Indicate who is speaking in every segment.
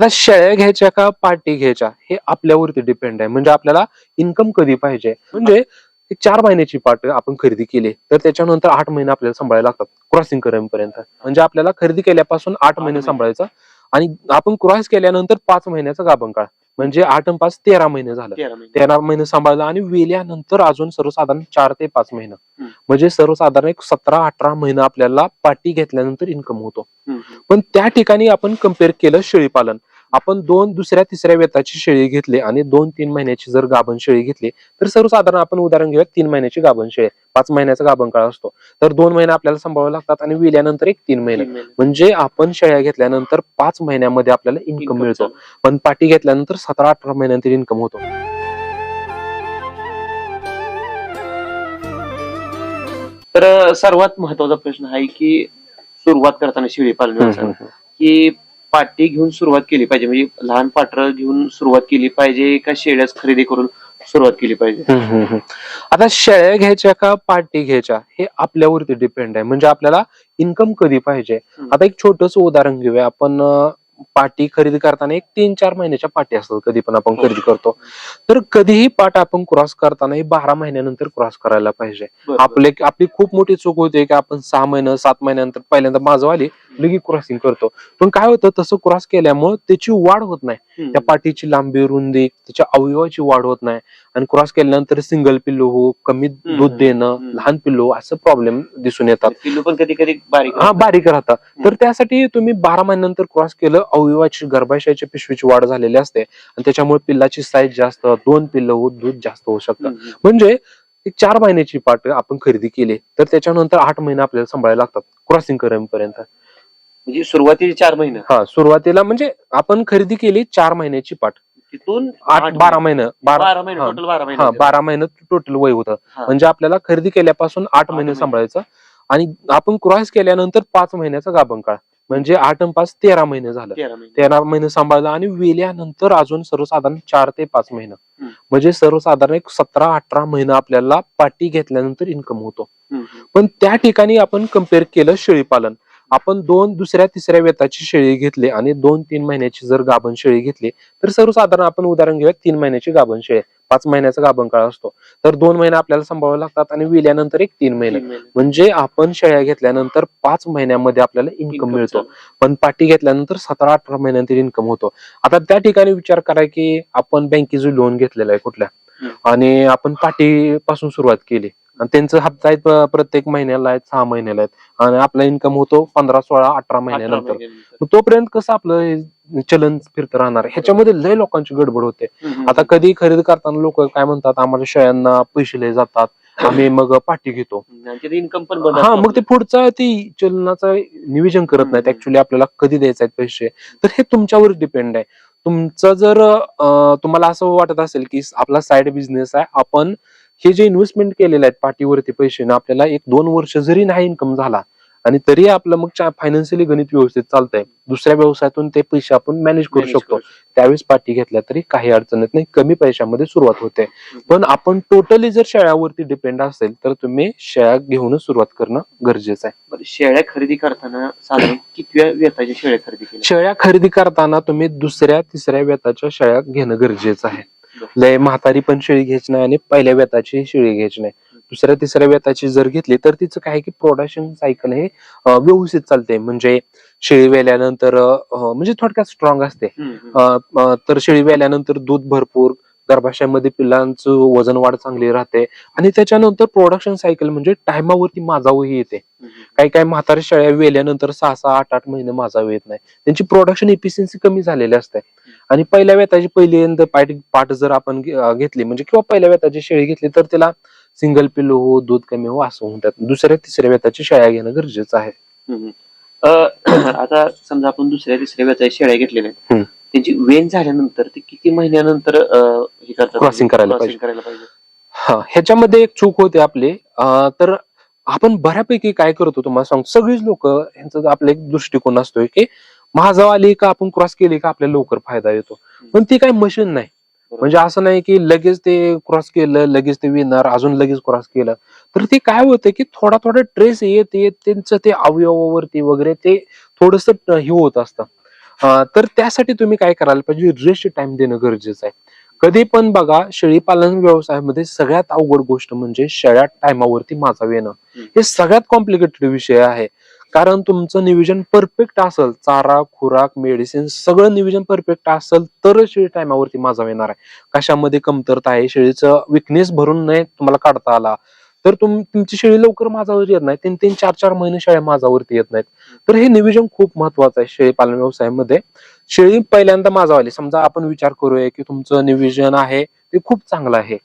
Speaker 1: आता शेळ्या घ्यायच्या का पार्टी घ्यायच्या? हे आपल्यावरती डिपेंड आहे. म्हणजे आपल्याला इन्कम कधी पाहिजे? म्हणजे चार महिन्याची पाट आपण खरेदी केली तर त्याच्यानंतर आठ महिने आपल्याला सांभाळायला लागतात. क्रॉसिंग करेपर्यंत म्हणजे आपल्याला खरेदी केल्यापासून आठ महिने. सांभाळायचं आणि आपण क्रॉस केल्यानंतर पाच महिन्याचा गाभण काळ म्हणजे आठ आणि पाच तेरा महिने झालं.
Speaker 2: तेरा महिने.
Speaker 1: सांभाळलं आणि वेल्यानंतर अजून सर्वसाधारण चार ते पाच महिने. म्हणजे सर्वसाधारण एक सतरा अठरा महिना आपल्याला पाटी घेतल्यानंतर इन्कम होतो. पण त्या ठिकाणी आपण कंपेअर केलं शेळीपालन. आपण दोन दुसऱ्या तिसऱ्या वेताची शेळी घेतली आणि दोन तीन महिन्याची जर गाभण शेळी घेतली तर सर्वसाधारण आपण उदाहरण घेऊया तीन महिन्याची गाभण शेळी पाच महिन्याचा गाभण काळ असतो. तर दोन महिने आपल्याला सांभाळावे लागतात आणि विल्यानंतर एक तीन महिने. म्हणजे आपण शेळ्या घेतल्यानंतर पाच महिन्यामध्ये आपल्याला इन्कम मिळतो. पण पाटी घेतल्यानंतर सतरा अठरा महिन्यानंतर इन्कम होतो.
Speaker 2: तर सर्वात महत्त्वाचा प्रश्न आहे की सुरुवात करताना शेळी पालन की पाटी घेऊन सुरुवात केली पाहिजे म्हणजे लहान पाटर घेऊन सुरुवात केली पाहिजे का शेळ्याच खरेदी करून सुरुवात केली पाहिजे.
Speaker 1: आता शेळ्या घ्यायच्या का पार्टी घ्यायच्या हे आपल्यावरती डिपेंड आहे म्हणजे आपल्याला इन्कम कधी पाहिजे. आता एक छोटस उदाहरण घेऊया आपण पाटी खरेदी करताना एक तीन चार महिन्याच्या पाटी असतात कधी पण आपण. खरेदी करतो तर कधीही पाट आपण क्रॉस करताना हे बारा महिन्यानंतर क्रॉस करायला पाहिजे. आपले आपली खूप मोठी चूक होते की आपण सहा महिने सात महिन्यानंतर पहिल्यांदा माझं आली लगेच क्रॉसिंग करतो. पण काय होतं तसं क्रॉस केल्यामुळे त्याची वाढ होत नाही. त्या पाठीची लांबी रुंदी त्याच्या अवयवाची वाढ होत नाही. आणि क्रॉस केल्यानंतर सिंगल पिल्लू हो कमी दूध देणं. लहान पिल्लू असं प्रॉब्लेम दिसून येतात.
Speaker 2: पिल्लू पण कधी कधी बारीक
Speaker 1: हा बारीक राहतात. तर त्यासाठी तुम्ही बारा महिन्यानंतर क्रॉस केलं अवयवाची गर्भाशयाच्या पिशवीची वाढ झालेली असते. आणि त्याच्यामुळे पिल्लाची साईज जास्त दोन पिल्लं होत दूध जास्त होऊ शकतं. म्हणजे एक चार महिन्याची पाट आपण खरेदी केली तर त्याच्यानंतर आठ महिने आपल्याला सांभाळायला लागतात क्रॉसिंग करेपर्यंत.
Speaker 2: म्हणजे सुरुवातीचे चार महिने.
Speaker 1: हा सुरुवातीला म्हणजे आपण खरेदी केली चार महिन्याची पाट
Speaker 2: तिथून
Speaker 1: आठ बारा महिने बारा
Speaker 2: बारा महिने
Speaker 1: हा.
Speaker 2: टोटल बारा महिने
Speaker 1: हा बारा महिने टोटल वय होतं.
Speaker 2: हा.
Speaker 1: म्हणजे आपल्याला खरेदी केल्यापासून आठ महिने
Speaker 2: महिने.
Speaker 1: सांभाळायचं. आणि आपण क्रॉस केल्यानंतर पाच महिन्याचा गाभण काळ. म्हणजे आठ आणि पाच तेरा महिने झालं.
Speaker 2: तेरा महिने.
Speaker 1: तेरा महिने सांभाळलं आणि वेल्यानंतर अजून सर्वसाधारण चार ते पाच महिने.
Speaker 2: हम्म.
Speaker 1: म्हणजे सर्वसाधारण एक सतरा अठरा महिना आपल्याला पाटी घेतल्यानंतर इन्कम होतो.
Speaker 2: हम्म.
Speaker 1: पण त्या ठिकाणी आपण कंपेअर केलं शेळीपालन. आपण दोन दुसऱ्या तिसऱ्या वेताची शेळी घेतली आणि दोन तीन महिन्याची जर गाभण शेळी घेतली तर सर्वसाधारण आपण उदाहरण घेऊया तीन महिन्याची गाभण शेळी. पाच महिन्याचा गाभण काळ असतो. तर दोन महिने आपल्याला सांभाळावे लागतात आणि विल्यानंतर एक तीन महिने. म्हणजे आपण शेळ्या घेतल्यानंतर पाच महिन्यामध्ये आपल्याला इन्कम मिळतो. पण पाटी घेतल्यानंतर सतरा अठरा महिन्यानंतर इन्कम होतो. आता त्या ठिकाणी विचार करा की आपण बँकेचं लोन घेतलेलं आहे कुठल्या. आणि आपण पाटी पासून सुरुवात केली. आणि त्यांचं हप्ता आहेत प्रत्येक महिन्याला आहेत सहा महिन्याला आहेत. आणि आपला इन्कम होतो पंधरा सोळा अठरा महिन्यानंतर. मग तोपर्यंत कसं आपलं हे चलन फिरत राहणार? ह्याच्यामध्ये लय लोकांची गडबड होते. आता कधी खरेदी करताना लोक काय म्हणतात आम्हाला शेळ्यांना पैसे लय जातात आम्ही मग पाटी घेतो.
Speaker 2: इन्कम पण
Speaker 1: हा मग ते पुढचं ते चलनाचं नियोजन करत नाहीत.
Speaker 2: हम्म.
Speaker 1: ऍक्च्युली आपल्याला कधी द्यायचे आहेत पैसे? तर हे तुमच्यावर डिपेंड आहे. तुमचं जर अं, तुम्हाला असं वाटत असेल की आपला साइड बिझनेस आहे आपण हे जे इन्व्हेस्टमेंट केलेले आहेत पाठीवरती पैसे ना आपल्याला एक दोन वर्ष जरी नाही इन्कम झाला आणि तरी आपलं मग फायनान्शियली गणित व्यवस्थित चालतंय. दुसऱ्या व्यवसायातून ते पैसे आपण मॅनेज करू शकतो. त्यावेळेस पाठी घेतल्या तरी काही अडचण येत नाही. कमी पैशामध्ये सुरुवात होते. पण आपण टोटली जर शेळ्यावरती डिपेंड असेल तर तुम्ही शेळ्या घेऊनच सुरुवात करणं गरजेचं आहे.
Speaker 2: शेळ्या खरेदी करताना साधारण कितव्या वेताच्या शेळ्या खरेदी
Speaker 1: शेळ्या खरेदी करताना तुम्ही दुसऱ्या तिसऱ्या वेताच्या शेळ्या घेणं गरजेचं आहे. लय म्हातारी पण शेळी घ्यायची नाही आणि पहिल्या वेताची शेळी घ्यायची नाही. दुसऱ्या तिसऱ्या वेताची जर घेतली तर तिचं काय की प्रोडक्शन सायकल हे व्यवस्थित चालते म्हणजे शेळी वेल्यानंतर म्हणजे थोडक्यात स्ट्रॉंग असते. तर शेळी वेल्यानंतर दूध भरपूर गर्भाशयामध्ये पिल्लांचं वजन वाढ चांगली राहते. आणि त्याच्यानंतर प्रोडक्शन सायकल म्हणजे टायमावरती माजावही येते. काही काही म्हातारी शेळ्या वेल्यानंतर सहा सहा आठ आठ महिने माझा येत नाही. त्यांची प्रोडक्शन इफिशियन्सी कमी झालेली असते. आणि पहिल्या वेताची पहिल्यांदा पाट पाट जर आपण घेतली म्हणजे किंवा पहिल्या वेताची शेळी घेतली तर त्याला सिंगल पिल्लू हो दूध कमी हो असं होतात दुसऱ्या तिसऱ्या वेताची शेळ्या घेणं गरजेचं आहे.
Speaker 2: आता समजा आपण दुसऱ्या तिसऱ्या वेताच्या शेळ्या घेतलेल्या आहेत.
Speaker 1: हम्म.
Speaker 2: त्यांची वेन झाल्यानंतर ते किती महिन्यानंतर हे करतात?
Speaker 1: Crossing करायला पाहिजे. हा ह्याच्यामध्ये एक चूक होते आपली. तर आपण बऱ्यापैकी काय करतो तुम्हाला सांगतो. सगळीच लोक यांचा आपला एक दृष्टिकोन असतोय की महाजाव आली का आपण क्रॉस केली का आपल्याला लवकर फायदा येतो. पण ती काही मशीन नाही. म्हणजे असं नाही की लगेच ते क्रॉस केलं लगेच ते विणार अजून लगेच क्रॉस केलं. तर ते काय होतं की थोडा थोडा ट्रेस येत येत त्यांचं ते अवयवावरती वगैरे ते थोडस हे होत असतं. तर त्यासाठी तुम्ही काय करायला पाहिजे? रेस्ट टाइम देणं गरजेचं आहे. कधी पण बघा शेळी पालन व्यवसायामध्ये सगळ्यात अवघड गोष्ट म्हणजे शेळ्या टायमावरती माजाव येणं. हे सगळ्यात कॉम्प्लिकेटेड विषय आहे. कारण तुमचं नियोजन परफेक्ट असेल. चारा खुराक मेडिसिन सगळं नियोजन परफेक्ट असेल तरच शेळी टायमावरती माझा येणार आहे. कशामध्ये कमतरता आहे? शेळीचं विकनेस भरून नाही तुम्हाला काढता आला. तर तुम तुमची शेळी लवकर माझावर येत नाही. तीन तीन चार चार महिने शेळ्या माझावरती येत नाहीत. तर हे नियोजन खूप महत्वाचं आहे शेळी पालन व्यवसायामध्ये. शेळी पहिल्यांदा माझा आली समजा आपण विचार करूया की तुमचं नियोजन आहे ते खूप चांगलं आहे.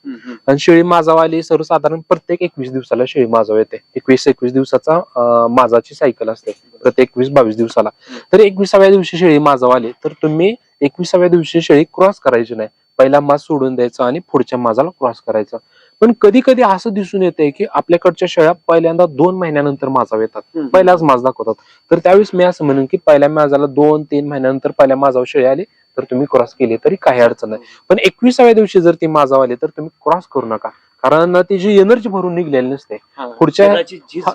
Speaker 1: आणि शेळी माझावाली सर्वसाधारण प्रत्येक एकवीस दिवसाला शेळी माझाव येते. एकवीस एकवीस दिवसाचा माझाची सायकल असते. प्रत्येक एकवीस बावीस दिवसाला. तर एकविसाव्या दिवशी शेळी माझाव आली तर तुम्ही एकविसाव्या दिवशी शेळी क्रॉस करायची नाही. पहिला माज सोडून द्यायचा आणि पुढच्या माजाला क्रॉस करायचा. पण कधी कधी असं दिसून येते की आपल्याकडच्या शेळ्या पहिल्यांदा दोन महिन्यानंतर माझाव येतात. पहिलाच माज दाखवतात. तर त्यावेळेस मी असं म्हणेन की पहिल्या माझाला दोन तीन महिन्यानंतर पहिल्या माझावर शेळी आली तर तुम्ही क्रॉस केली तरी काही अडचण नाही. पण एकविसाव्या दिवशी जर ती माझाव आली तर तुम्ही क्रॉस करू नका. कारण तिची एनर्जी भरून निघलेली नसते. पुढच्या-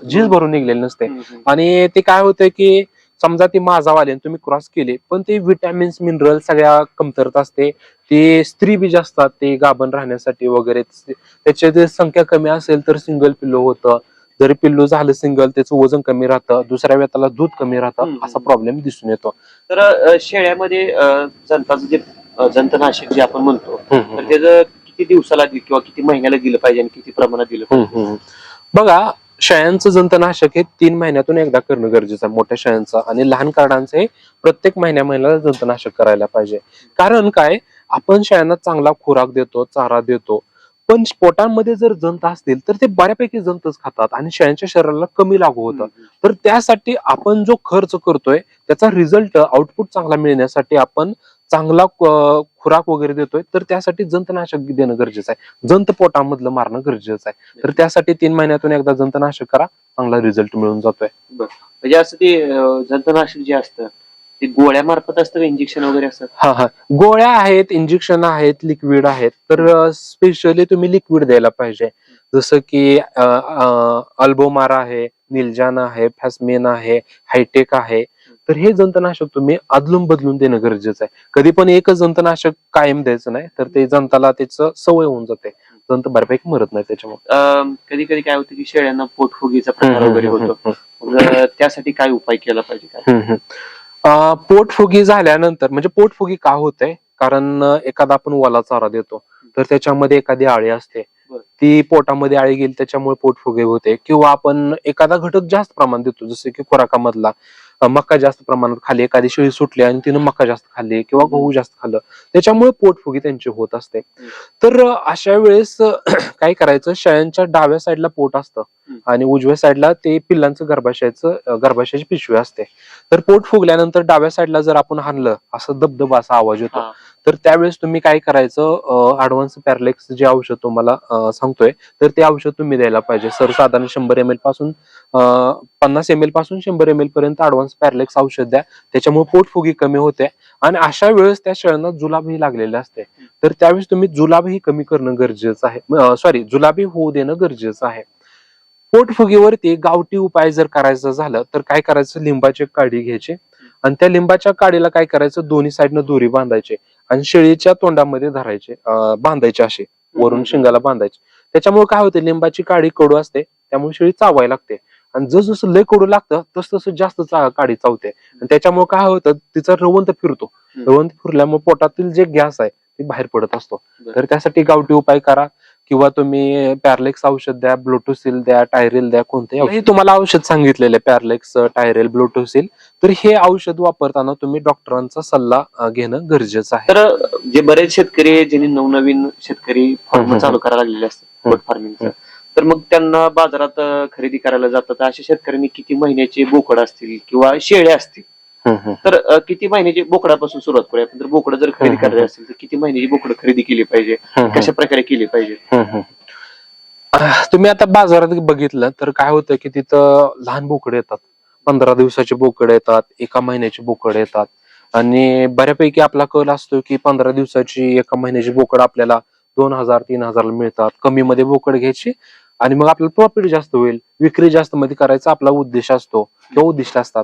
Speaker 2: झीज
Speaker 1: हा, भरून निघलेली नसते. आणि ते काय होतं की समजा ती माझाव आली आणि तुम्ही क्रॉस केले पण ते विटॅमिन्स मिनरल सगळ्या कमतरता असते. ते स्त्री बीज असतात ते गाभण राहण्यासाठी वगैरे. त्याची जर संख्या कमी असेल तर सिंगल पिल्लो होतं. जरी पिल्लू झालं सिंगल त्याचं वजन कमी राहतं दुसऱ्या वेताला दूध कमी राहतं
Speaker 2: हम्म.
Speaker 1: असा प्रॉब्लेम दिसून येतो.
Speaker 2: तर अ, शेळ्यामध्ये अ, जंताचं जे अ, जंतनाशक जे आपण म्हणतो तर त्याचं किती दिवसाला दि- किंवा किती महिन्याला दिलं पाहिजे आणि किती प्रमाणात दिलं
Speaker 1: हम्म,
Speaker 2: पाहिजे?
Speaker 1: हम्म. बघा शेळ्यांचं जंतनाशक हे तीन महिन्यातून एकदा करणं गरजेचं आहे मोठ्या शेळ्यांचं. आणि लहान कार्डांचं हे प्रत्येक महिन्या महिन्याला जंतनाशक करायला पाहिजे. कारण काय? आपण शेळ्यांना चांगला खुराक देतो चारा देतो. पण पोटांमध्ये जर जंत असतील तर ते बऱ्यापैकी जंतच खातात आणि शेळ्यांच्या शरीराला कमी लागू होतं. तर त्यासाठी आपण जो खर्च करतोय त्याचा रिझल्ट आउटपुट चांगला मिळण्यासाठी आपण चांगला खुराक वगैरे देतोय तर त्यासाठी जंतनाशक देणं गरजेचं आहे. जंत पोटामधलं मारणं गरजेचं आहे. तर त्यासाठी तीन महिन्यातून एकदा जंतनाशक करा चांगला रिझल्ट मिळून जातोय.
Speaker 2: म्हणजे असं ते जंतनाशक जे असतं ते गोळ्यामार्फत असतं का इंजेक्शन वगैरे असतं
Speaker 1: हा हा. गोळ्या आहेत इंजेक्शन आहेत लिक्विड आहेत. तर स्पेशली तुम्ही लिक्विड द्यायला पाहिजे. जसं की अल्बोमार आहे निलजान आहे फॅसमेन आहे हायटेक आहे. तर हे जंतनाशक तुम्ही अदलून बदलून देणं गरजेचं आहे. कधी पण एकच जंतनाशक कायम द्यायचं नाही तर ते जंताला त्याचं सवय होऊन जाते. जंत बऱ्यापैकी मरत नाही त्याच्यामुळे.
Speaker 2: कधी कधी काय होतं की शेळ्यांना पोटफुगीचा प्रकार वगैरे होतो. त्यासाठी काय उपाय केला पाहिजे? काय?
Speaker 1: पोटफुगी झाल्यानंतर म्हणजे पोटफुगी का होते? कारण एखादा आपण ओला चारा देतो. तर त्याच्यामध्ये एखादी आळी असते. ती पोटामध्ये आळी गेली त्याच्यामुळे पोटफुगी होते. किंवा आपण एखादा घटक जास्त प्रमाणात देतो जसं की खुराकामधला. अं, मका जास्त प्रमाणात खाली एखादी शेळी सुटली आणि तिनं मका जास्त खाल्ली किंवा गहू जास्त खाल्लं त्याच्यामुळे पोटफुगी त्यांची होत असते तर अशा वेळेस काय करायचं शेळ्यांच्या डाव्या साईडला पोट असतं. आणि उजव्या साईडला ते पिल्लांचं गर्भाशयाचं गर्भाशयाची पिशवी असते तर पोट फुगल्यानंतर डाव्या साईडला जर आपण हाणलं असं दबदबा असा आवाज येतो. तर त्यावेळेस तुम्ही काय करायचं ऍडव्हान्स पॅरलेक्स जे औषध तुम्हाला सांगतोय तर ते औषध तुम्ही द्यायला पाहिजे. सर्वसाधारण शंभर एम एलपासून अं, पन्नास एम एलपासून शंभर एम एल पर्यंत ऍडव्हान्स पॅरलेक्स औषध द्या. त्याच्यामुळे पोटफुगी कमी होते आणि अशा वेळेस त्या शेळ्यांना जुलाबही लागलेले असते. तर त्यावेळेस तुम्ही जुलाबही कमी करणं गरजेचं आहे. सॉरी जुलाबी होऊ देणं गरजेचं आहे. पोटफुगीवरती गावठी उपाय जर करायचं झालं तर काय करायचं? लिंबाची काडी घ्यायची. आणि त्या लिंबाच्या काडीला काय करायचं? दोन्ही साईडनं दोरी बांधायची. आणि शेळीच्या तोंडामध्ये धरायचे बांधायचे असे वरून शिंगाला बांधायचे. त्याच्यामुळे काय होते लिंबाची काडी कडू असते त्यामुळे शेळी चावायला लागते. आणि जसं लय कडू लागतं तस तसं जास्त चा- काडी चावते. आणि त्याच्यामुळे काय होतं तिचा रवंत फिरतो. रवंत फिरल्यामुळे पोटातील जे गॅस आहे ते बाहेर पडत असतो. तर त्यासाठी गावठी उपाय करा. किंवा तुम्ही पॅरलेक्स औषध द्या ब्लोटोसिल द्या टायरेल द्या. हे तुम्हाला औषध सांगितलेले पॅरलेक्स टायरेल ब्लोटोसिल तर हे औषध वापरताना तुम्ही डॉक्टरांचा सल्ला घेणं गरजेचं आहे
Speaker 2: तर जे बरेच शेतकरी ज्यांनी नवनवीन शेतकरी फार्म. चालू करायला लागलेले असतात फार्मिंगचं तर मग त्यांना बाजारात खरेदी करायला जातात अशा शेतकऱ्यांनी किती महिन्याचे बोकड असतील किंवा शेळ्या असतील. तर अ, किती महिन्याची बोकडापासून सुरुवात करूया? आपण जर बोकडं जर खरेदी. करायची असेल तर किती महिन्याची बोकडं खरेदी केली पाहिजे? कशा प्रकारे केली पाहिजे?
Speaker 1: तुम्ही आता बाजारात बघितलं तर काय होतं की तिथं लहान बोकडे येतात. पंधरा दिवसाचे बोकडे येतात एका महिन्याचे बोकडे येतात. आणि बऱ्यापैकी आपला कल असतो की पंधरा दिवसाची एका महिन्याची बोकड आपल्याला दोन हजार तीन हजारला मिळतात. कमी मध्ये बोकड घ्यायची आणि मग आपल्याला प्रॉफिट जास्त होईल. विक्री जास्त मध्ये करायचा आपला उद्देश असतो. किंवा उद्दिष्ट असतात.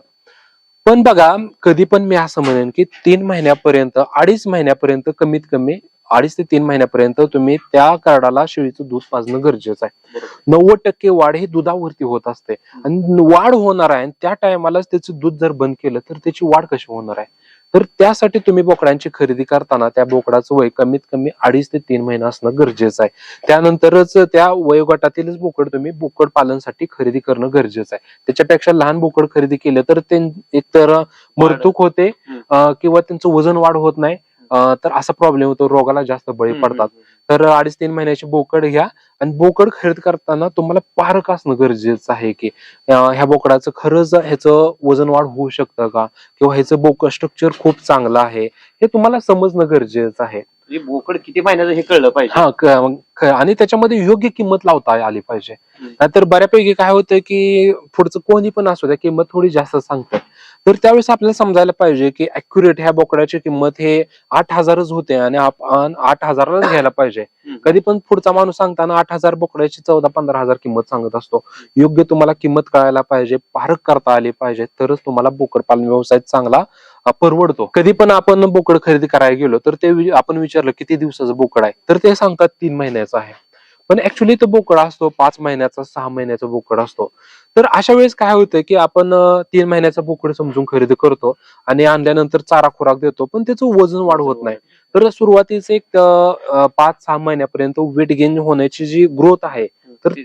Speaker 1: पण बघा कधी पण मी असं म्हणेन की तीन महिन्यापर्यंत अडीच महिन्यापर्यंत कमीत कमी अडीच ते तीन महिन्यापर्यंत तुम्ही त्या कार्डाला शेळीचं दूध पाजणं गरजेचं आहे. नव्वद टक्के वाढ ही दुधावरती होत असते. आणि वाढ होणार आहे आणि त्या टायमालाच त्याचं दूध जर बंद केलं तर त्याची वाढ कशी होणार आहे? तर त्यासाठी तुम्ही बोकडांची खरेदी करताना त्या बोकडाचं वय कमीत कमी अडीच ते तीन महिना असणं गरजेचं आहे. त्यानंतरच त्या वयोगटातीलच बोकड तुम्ही बोकड पालनसाठी खरेदी करणं गरजेचं आहे. त्याच्यापेक्षा लहान बोकड खरेदी केलं तर ते एकतर मरतूक होते किंवा त्यांचं वजन वाढ होत नाही तर असा प्रॉब्लेम होतो रोगाला जास्त बळी पडतात. तर अडीच तीन महिन्याची बोकड घ्या. आणि बोकड खरेदी करताना तुम्हाला पारख असणं गरजेचं आहे की ह्या बोकडाचं खरंच ह्याचं वजन वाढ होऊ शकतं का? किंवा ह्याचं बोकड स्ट्रक्चर खूप चांगलं आहे. हे तुम्हाला समजणं गरजेचं आहे.
Speaker 2: म्हणजे बोकड किती महिन्याचं हे कळलं पाहिजे.
Speaker 1: हा आणि त्याच्यामध्ये योग्य किंमत लावता आली पाहिजे. नाहीतर बऱ्यापैकी काय होतं की पुढचं कोणी पण असू द्या किंमत थोडी जास्त सांगतात. तर त्यावेळेस आपल्याला समजायला पाहिजे की अॅक्युरेट ह्या बोकडाची किंमत हे आठ हजारच होते आणि आपण आठ हजारालाच घ्यायला पाहिजे. कधी पण पुढचा माणूस सांगताना आठ हजार बोकडाची चौदा पंधरा हजार किंमत सांगत असतो. योग्य तुम्हाला किंमत कळायला पाहिजे पारख करता आली पाहिजे तरच तुम्हाला बोकड पालन व्यवसाय चांगला परवडतो. कधी पण आपण बोकड खरेदी करायला गेलो तर ते आपण विचारलं किती दिवसाचं बोकड आहे? तर ते सांगतात तीन महिन्याचं आहे. पण ऍक्च्युली तो बोकड असतो पाच महिन्याचा सहा महिन्याचा बोकड असतो. तर अशा वेळेस काय होतं की आपण तीन महिन्याचा बोकड समजून खरेदी करतो आणि आणल्यानंतर चारा खुराक देतो पण त्याचं वजन वाढ होत नाही. तर सुरुवातीच एक पाच सहा महिन्यापर्यंत वेट गेन होण्याची जी ग्रोथ आहे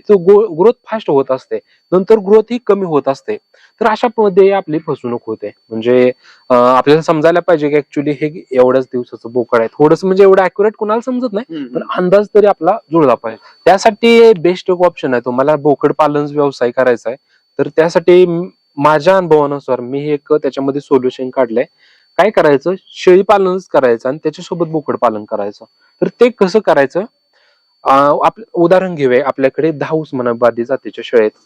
Speaker 1: तर ग्रोथ फास्ट होत असते. नंतर ग्रोथ ही कमी होत असते. तर अशा मध्ये आपली फसवणूक होते. म्हणजे आपल्याला समजायला पाहिजे की ऍक्च्युली हे एवढ्याच दिवसाचं बोकड आहे. थोडस म्हणजे एवढं अॅक्युरेट कुणाला समजत नाही पण. अंदाज तरी आपला जुळला पाहिजे. त्यासाठी बेस्ट एक ऑप्शन आहे. तुम्हाला बोकड पालन व्यवसाय करायचा आहे. तर त्यासाठी माझ्या अनुभवानुसार मी एक त्याच्यामध्ये सोल्युशन काढलंय. काय करायचं? शेळी पालनच करायचं आणि त्याच्यासोबत बोकड पालन करायचं. तर ते कसं करायचं? उदाहरण घेऊया. आपल्याकडे दहा उस्मानाबादी जातीच्या शेळ्या आहेत.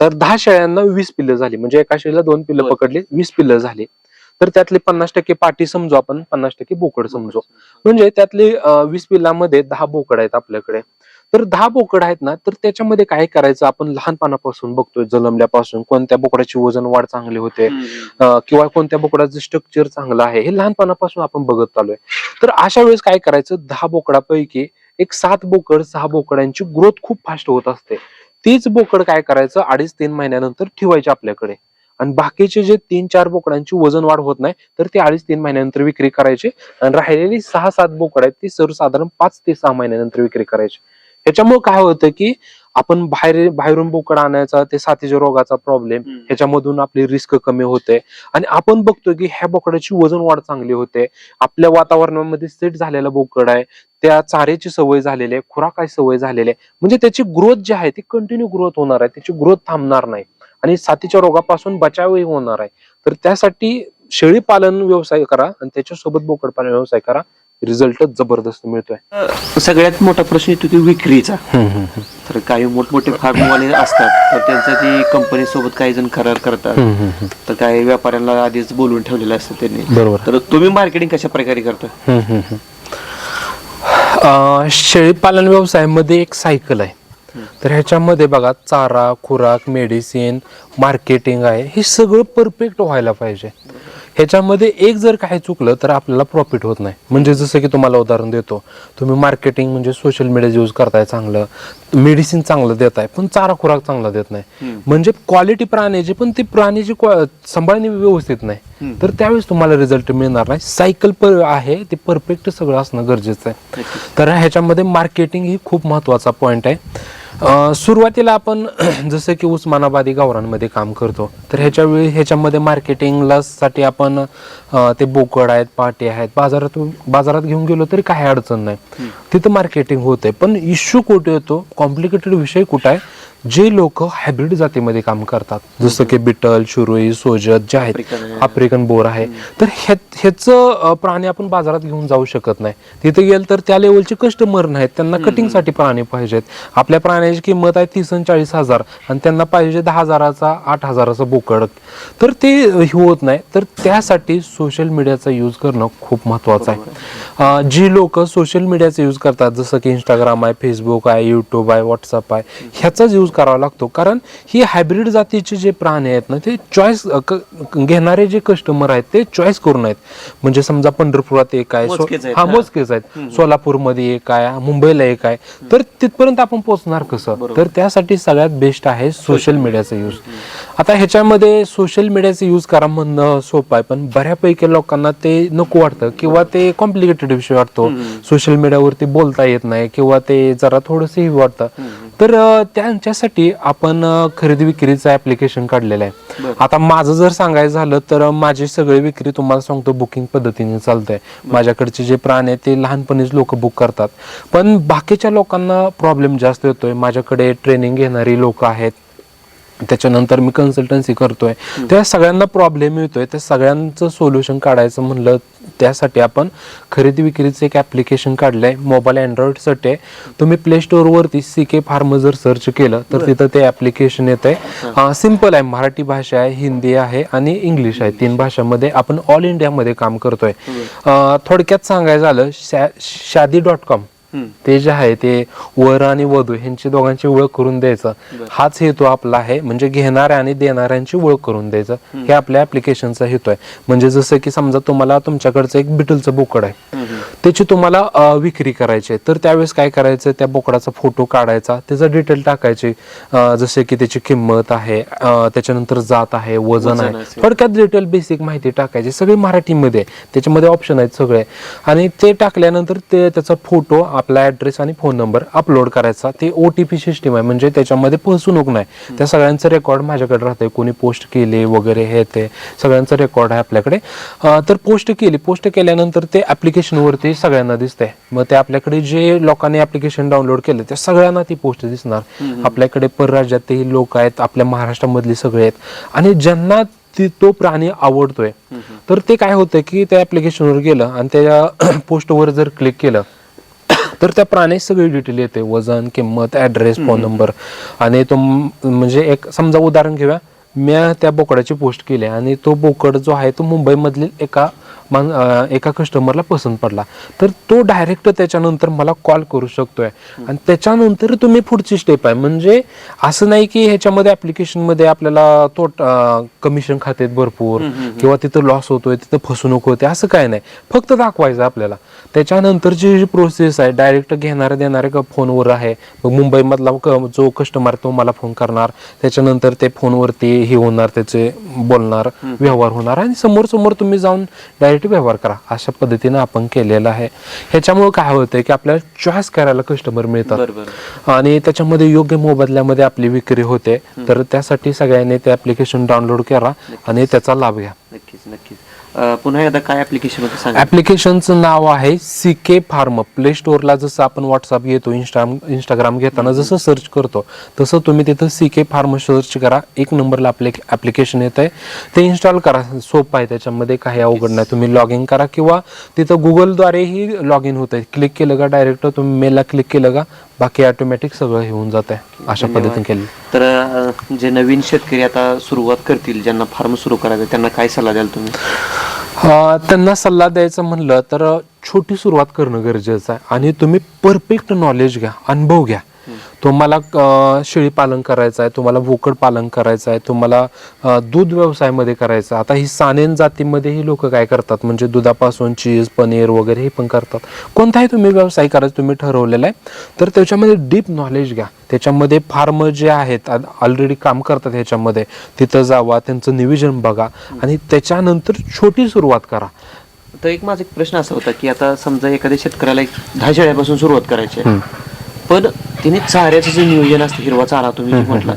Speaker 1: तर दहा शेळ्यांना वीस पिल्लं झाली. म्हणजे एका शेळीला दोन पिल्लं. पकडली वीस पिल्लं झाली. तर त्यातले पन्नास टक्के पाठी समजू आपण पन्नास टक्के बोकड समजू. म्हणजे त्यातले वीस पिल्लामध्ये दहा बोकड आहेत आपल्याकडे. तर दहा बोकड आहेत ना तर त्याच्यामध्ये काय करायचं? आपण लहानपणापासून बघतोय जन्मल्यापासून कोणत्या बोकडाची वजन वाढ चांगली होते किंवा कोणत्या बोकडाचं स्ट्रक्चर चांगलं आहे हे लहानपणापासून आपण बघत आलोय तर अशा वेळेस काय करायचं? दहा बोकडापैकी एक सात बोकड सहा बोकडांची ग्रोथ खूप फास्ट होत असते. तीच बोकड काय करायचं? अडीच तीन महिन्यानंतर ठेवायचे आपल्याकडे. आणि बाकीचे जे तीन चार बोकडांची वजन वाढ होत नाही तर ते अडीच तीन महिन्यानंतर विक्री करायचे. आणि राहिलेली सहा सात बोकड आहेत ती सर्वसाधारण पाच ते सहा महिन्यानंतर विक्री करायची. ह्याच्यामुळे काय होतं की आपण बाहेर बाहेरून बोकड आणायचा ते साथीच्या रोगाचा प्रॉब्लेम. ह्याच्यामधून आपली रिस्क कमी होते. आणि आपण बघतो की ह्या बोकडाची वजन वाढ चांगली होते. आपल्या वातावरणामध्ये सेट झालेला बोकड आहे. त्या चाऱ्याची सवय झालेली आहे खुराकाची सवय झालेली आहे. म्हणजे त्याची ग्रोथ जी आहे ती कंटिन्यू ग्रोथ होणार आहे. त्याची ग्रोथ थांबणार नाही. आणि साथीच्या रोगापासून बचावही होणार आहे. तर त्यासाठी शेळी पालन व्यवसाय करा आणि त्याच्यासोबत बोकड पालन व्यवसाय करा. रिझल्ट जबरदस्त मिळतोय.
Speaker 2: सगळ्यात मोठा प्रश्न येतो की विक्रीचा. तर काही मोठमोठे फार्मवाले असतात तर त्यांचं ती कंपनी सोबत काही जण करार करतात तर काही व्यापाऱ्यांना आधीच बोलून ठेवलेलं असतं त्यांनी.
Speaker 1: बरोबर.
Speaker 2: तर तुम्ही मार्केटिंग कशा प्रकारे करता?
Speaker 1: अं, शेळीपालन व्यवसायामध्ये एक सायकल आहे. तर ह्याच्यामध्ये बघा चारा खुराक मेडिसिन मार्केटिंग आहे हे सगळं परफेक्ट व्हायला पाहिजे. ह्याच्यामध्ये एक जर काही चुकलं तर आपल्याला प्रॉफिट होत नाही. म्हणजे जसं की तुम्हाला उदाहरण देतो. तुम्ही मार्केटिंग म्हणजे सोशल मीडिया यूज करताय चांगलं. मेडिसिन चांगलं देताय पण चारा खुराक चांगला देत नाही. म्हणजे क्वालिटी प्राण्याची पण ती प्राण्याची क्वा- सांभाळणे व्यवस्थित नाही. तर त्यावेळेस तुम्हाला रिझल्ट मिळणार नाही. सायकल पर आहे ते परफेक्ट सगळं असणं गरजेचं आहे. तर ह्याच्यामध्ये मार्केटिंग ही खूप महत्त्वाचा पॉइंट आहे. सुरुवातीला आपण जसं की उस्मानाबादी गावरांमध्ये काम करतो तर ह्याच्या वेळी ह्याच्यामध्ये मार्केटिंगला साठी आपण ते बोकड आहेत पाटे आहेत बाजारात बाजारात घेऊन गेलो तरी काही अडचण नाही. तिथं मार्केटिंग होते पण इश्यू कुठे येतो? कॉम्प्लिकेटेड विषय कुठं आहे? जे लोक हायब्रिड जातीमध्ये काम करतात जसं की बिटल शुरुई सोजत जे आहेत
Speaker 2: आफ्रिकन
Speaker 1: बोर आहे. तर ह्याच प्राणी आपण बाजारात घेऊन जाऊ शकत नाही. तिथे गेलं तर त्या लेवलचे कस्टमर नाहीत. त्यांना कटिंगसाठी प्राणी पाहिजेत. आपल्या प्राण्याची किंमत आहे तीस आणि चाळीस हजार. आणि त्यांना पाहिजे दहा हजाराचा आठ हजाराचा बोकड. तर ते हे होत नाही. तर त्यासाठी सोशल मीडियाचा यूज करणं खूप महत्वाचं आहे. जी लोक सोशल मीडियाचा यूज करतात जसं की इंस्टाग्राम आहे फेसबुक आहे युट्यूब आहे व्हॉट्सअप आहे ह्याचाच यूज करावा लागतो. कारण ही हायब्रिड जातीचे जे प्राणी आहेत ना ते चॉईस घेणारे जे कस्टमर आहेत ते चॉईस करून आहेत म्हणजे समजा पंढरपुरात एक आहे हा. मोजकेच आहेत. सोलापूरमध्ये एक आहे मुंबईला एक आहे. तर तिथपर्यंत आपण पोहोचणार कसं? तर त्यासाठी सगळ्यात बेस्ट आहे सोशल मीडियाचा यूज आता ह्याच्यामध्ये सोशल मीडियाचा यूज करा म्हणणं सोपं आहे पण बऱ्यापैकी लोकांना ते नको वाटतं किंवा ते कॉम्प्लिकेटेड विषय वाटतो. सोशल मीडियावरती बोलता येत नाही किंवा ते जरा थोडंसं वाटतं. तर अं, त्यांच्यासाठी आपण अं, खरेदी विक्रीचं ऍप्लिकेशन काढलेलं आहे. आता माझं जर सांगायचं झालं तर माझी सगळी विक्री तुम्हाला सांगतो बुकिंग पद्धतीने चालतंय. माझ्याकडचे जे प्राणी आहेत ते लहानपणीच लोक बुक करतात. पण बाकीच्या लोकांना प्रॉब्लेम जास्त येतोय. माझ्याकडे ट्रेनिंग घेणारी लोक आहेत. त्याच्यानंतर मी कन्सल्टन्सी करतोय. त्या सगळ्यांना प्रॉब्लेम येतोय. त्या सगळ्यांचं सोल्युशन काढायचं म्हणलं त्यासाठी आपण खरेदी विक्रीचं एक ऍप्लिकेशन काढलंय मोबाईल अँड्रॉइडसाठी आहे. तुम्ही प्ले वरती सी के फार्म जर सर्च केलं तर तिथं ते ऍप्लिकेशन येत आहे सिंपल आहे. मराठी भाषा आहे हिंदी आहे आणि इंग्लिश आहे. तीन भाषामध्ये आपण ऑल इंडियामध्ये काम करतोय. थोडक्यात सांगायचं झालं शा- शादी डॉट कॉम. ते जे आहे ते वर आणि वधू ह्यांची दोघांची ओळख करून द्यायचं. हाच हेतू आपला आहे म्हणजे घेणाऱ्या आणि देणाऱ्यांची ओळख करून द्यायचं. हे आपल्या ऍप्लिकेशनचा हेतू आहे. म्हणजे जसं की समजा तुम्हाला तुमच्याकडचं एक बिटलचं बोकड आहे. त्याची तुम्हाला विक्री करायची. आहे तर त्यावेळेस काय करायचं? त्या बोकडाचा फोटो काढायचा. त्याचं डिटेल टाकायचे. जसे की त्याची किंमत आहे त्याच्यानंतर जात आहे वजन आहे. थोडक्यात डिटेल बेसिक माहिती टाकायची. सगळी मराठीमध्ये आहे. त्याच्यामध्ये ऑप्शन आहेत सगळे. आणि ते टाकल्यानंतर ते त्याचा फोटो आपला ऍड्रेस आणि फोन नंबर अपलोड करायचा. ते ओ टी पी सिस्टीम आहे. म्हणजे त्याच्यामध्ये फसवणूक नाही. त्या सगळ्यांचं रेकॉर्ड माझ्याकडे राहतंय. कोणी पोस्ट केले वगैरे हे ते सगळ्यांचं रेकॉर्ड आहे आपल्याकडे. तर पोस्ट केली. पोस्ट केल्यानंतर ते application वरती सगळ्यांना दिसतंय. मग ते आपल्याकडे जे लोकांनी ऍप्लिकेशन डाउनलोड केलं त्या सगळ्यांना ती पोस्ट दिसणार. आपल्याकडे परराज्यातही लोक आहेत आपल्या महाराष्ट्रामधले सगळे आहेत. आणि ज्यांना ती तो प्राणी आवडतोय तर ते काय होतं की त्या ऍप्लिकेशनवर गेलं आणि त्या पोस्टवर जर क्लिक केलं तर त्या प्राणी सगळी डिटेल येते. वजन किंमत ऍड्रेस फोन नंबर आणि तो म्हणजे एक समजा उदाहरण घेऊया. मी त्या बोकडाची पोस्ट केली आणि तो बोकड जो आहे तो मुंबईमधील एका मान एका कस्टमरला पसंत पडला. तर तो डायरेक्ट त्याच्यानंतर मला कॉल करू शकतोय. आणि त्याच्यानंतर तुम्ही पुढची स्टेप आहे. म्हणजे असं नाही की ह्याच्यामध्ये application मध्ये आपल्याला तो कमिशन खातेत भरपूर किंवा तिथं लॉस होतोय तिथं फसवणूक होते असं काय नाही. फक्त दाखवायचं आपल्याला. त्याच्यानंतरची जी प्रोसेस आहे डायरेक्ट घेणाऱ्या देणाऱ्या फोनवर आहे. मग मुंबईमधला जो कस्टमर तो मला फोन करणार. त्याच्यानंतर ते फोनवरती हे होणार त्याचे बोलणार व्यवहार होणार. आणि समोर समोर तुम्ही जाऊन डायरेक्ट व्यवहार करा. अशा पद्धतीने आपण केलेलं आहे. ह्याच्यामुळे काय होतंय की आपल्याला चॉईस करायला कस्टमर मिळतात. आणि त्याच्यामध्ये योग्य मोबदल्यामध्ये आपली विक्री होते. तर त्यासाठी सगळ्यांनी ते ऍप्लिकेशन डाउनलोड करा आणि त्याचा लाभ घ्या.
Speaker 2: नक्कीच नक्कीच. अं, पुन्हा एकदा काय ऍप्लिकेशन होतं सांगा.
Speaker 1: ऍप्लिकेशनचं नाव आहे सी के फार्म प्ले स्टोअरला जसं आपण व्हॉट्सअप घेतो इंस्टा इंस्टाग्राम घेताना जसं सर्च करतो तसं तुम्ही तिथं सी के फार्म सर्च करा. एक नंबरला आपले ऍप्लिकेशन येत आहे. ते इन्स्टॉल करा. सोपं आहे त्याच्यामध्ये काही अवघड नाही. तुम्ही लॉग इन करा किंवा तिथं गुगलद्वारेही लॉग इन होत आहे क्लिक केलं का डायरेक्ट तुम्ही मेलला क्लिक केलं का बाकी ऑटोमॅटिक सगळं हे होऊन जात आहे अशा पद्धतीने केलं
Speaker 2: तर जे नवीन शेतकरी आता सुरुवात करतील ज्यांना फार्म सुरू करायचं त्यांना काय सल्ला द्याल तुम्ही?
Speaker 1: त्यांना सल्ला द्यायचा म्हणलं तर छोटी सुरुवात करणं गरजेचं आहे. आणि तुम्ही परफेक्ट नॉलेज घ्या अनुभव घ्या. तुम्हाला शेळी पालन करायचं आहे तुम्हाला बोकड पालन करायचं आहे तुम्हाला दूध व्यवसायामध्ये करायचं आहे. आता ही सानेन जातीमध्येही लोक काय करतात? म्हणजे दुधापासून चीज पनीर वगैरे हे पण करतात. कोणताही तुम्ही व्यवसाय करायचं तुम्ही ठरवलेला आहे तर त्याच्यामध्ये डीप नॉलेज घ्या. त्याच्यामध्ये फार्म जे आहेत ऑलरेडी काम करतात ह्याच्यामध्ये तिथं जावा त्यांचं नियोजन बघा आणि त्याच्यानंतर छोटी सुरुवात करा.
Speaker 2: तर एक माझा एक प्रश्न असा होता की आता समजा एखाद्या शेतकऱ्याला एक दहा शेळ्यापासून सुरुवात करायची आहे. पण तिने चाऱ्याचं जे नियोजन असतं हिरवा चारा तुम्ही म्हटला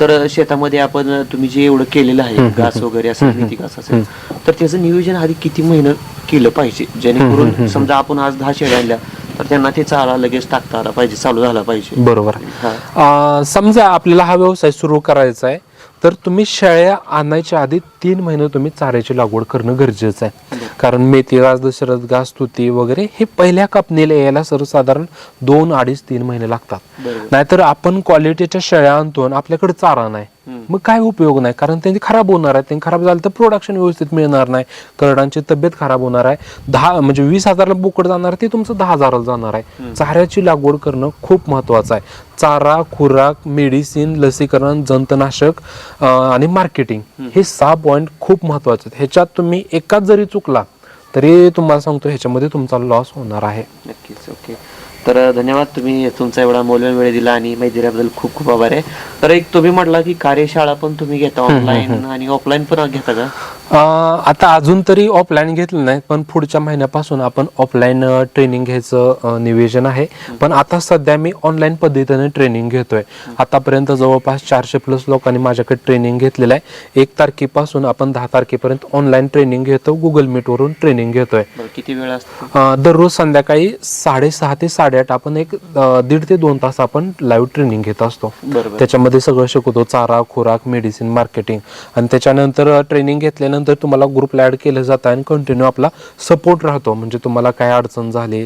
Speaker 2: तर शेतामध्ये आपण तुम्ही जे एवढं केलेलं आहे घास वगैरे असेल मेथी घास असेल तर त्याचं नियोजन आधी किती महिने केलं पाहिजे? जेणेकरून समजा आपण आज दहा शेळ्या आणल्या तर त्यांना ते चारा लगेच टाकता आला पाहिजे चालू झाला पाहिजे.
Speaker 1: बरोबर समजा आपल्याला हा व्यवसाय सुरू करायचा आहे तर तुम्ही शेळ्या आणायच्या आधी तीन महिने तुम्ही चाऱ्याची लागवड करणं गरजेचं आहे. कारण मेथी घास दशरथ घास तुती वगैरे हे पहिल्या कापणीला यायला सर्वसाधारण दोन अडीच तीन महिने लागतात. नाहीतर आपण क्वालिटीच्या शेळ्या आणतो आणि आपल्याकडे चारा नाही. मग काय उपयोग नाही? कारण त्यांची खराब होणार आहे. त्यांनी खराब झालं तर प्रोडक्शन व्यवस्थित मिळणार नाही. करडांची तब्येत खराब होणार आहे. दहा म्हणजे वीस हजारला बोकड जाणार ते तुमचं दहा हजाराला जाणार आहे. चाऱ्याची लागवड करणं खूप महत्वाचं आहे. चारा खुराक मेडिसिन लसीकरण जंतनाशक आणि मार्केटिंग हे सहा पॉईंट खूप महत्त्वाचे आहेत. ह्याच्यात तुम्ही एकाच जरी चुकला तरी तुम्हाला सांगतो ह्याच्यामध्ये तुमचा लॉस होणार आहे.
Speaker 2: नक्कीच ओके. तर धन्यवाद तुम्ही तुमचा एवढा मौल्यवान वेळ दिला आणि माहिती दिल्याबद्दल खूप खूप आभार आहे. तर एक तुम्ही म्हटला की कार्यशाळा पण तुम्ही घेता ऑनलाईन आणि ऑफलाईन पण घेता का?
Speaker 1: आता अजून तरी ऑफलाईन घेतलं नाही पण पुढच्या महिन्यापासून आपण ऑफलाईन ट्रेनिंग घ्यायचं नियोजन आहे. पण आता सध्या मी ऑनलाईन पद्धतीने ट्रेनिंग घेतोय. आतापर्यंत जवळपास चारशे प्लस लोकांनी माझ्याकडे ट्रेनिंग घेतलेलं आहे. एक तारखेपासून आपण दहा तारखेपर्यंत ऑनलाईन ट्रेनिंग घेतो गुगल मीटवरून ट्रेनिंग घेतोय.
Speaker 2: किती वेळ
Speaker 1: दररोज संध्याकाळी साडेसहा ते साडेआठ आपण एक दीड ते दोन तास आपण लाईव्ह ट्रेनिंग घेत असतो. त्याच्यामध्ये सगळं शिकवतो चारा खुराक मेडिसिन मार्केटिंग आणि त्याच्यानंतर ट्रेनिंग घेतल्यानंतर तुम्हाला ग्रुपला ऍड केलं जातं आणि कंटिन्यू आपला सपोर्ट राहतो. म्हणजे तुम्हाला काय अडचण झाली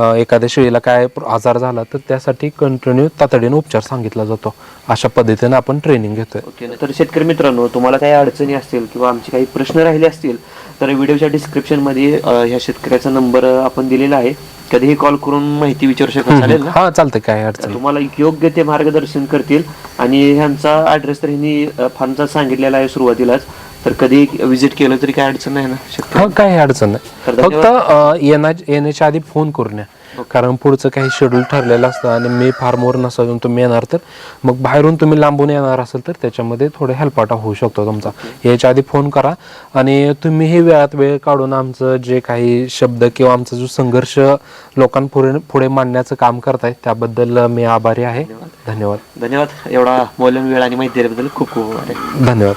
Speaker 1: एखाद्या शेळीला काय आजार झाला तर त्यासाठी कंटिन्यू तातडीने उपचार सांगितला जातो. अशा पद्धतीने आपण ट्रेनिंग घेतोय.
Speaker 2: तर शेतकरी मित्रांनो तुम्हाला काही अडचणी असतील किंवा आमचे काही प्रश्न राहिले असतील तर व्हिडिओच्या डिस्क्रिप्शनमध्ये अं, ह्या शेतकऱ्याचा नंबर आपण दिलेला आहे. कधीही कॉल करून माहिती विचारू शकता चालेल ना?
Speaker 1: हा चालतंय काय अडचण.
Speaker 2: तुम्हाला योग्य ते मार्गदर्शन करतील. आणि ह्यांचा ऍड्रेस तर ह्यांनी फार्मचा सांगितलेला आहे सुरुवातीलाच. तर कधी विजिट केलं तरी काय अडचण नाही ना?
Speaker 1: हा काही अडचण नाही.
Speaker 2: तर
Speaker 1: फक्त अं, येण्या येण्याच्या आधी फोन करून या. कारण पुढचं काही शेड्यूल ठरलेलं असतं आणि मी फार्मवर नसेल तुम्ही येणार तर. मग बाहेरून तुम्ही लांबून येणार असेल तर त्याच्यामध्ये थोडे हेल्पाटा होऊ शकतो तुमचा. याच्या आधी फोन करा आणि तुम्ही हे वेळात वेळ काढून आमचं जे काही शब्द किंवा आमचा जो संघर्ष लोकांपुढे पुढे मांडण्याचं काम करताय त्याबद्दल मी आभारी आहे. धन्यवाद.
Speaker 2: धन्यवाद. एवढा मौल्यवान वेळ आणि माहिती दिल्याबद्दल खूप खूप आभार आहे.
Speaker 1: धन्यवाद.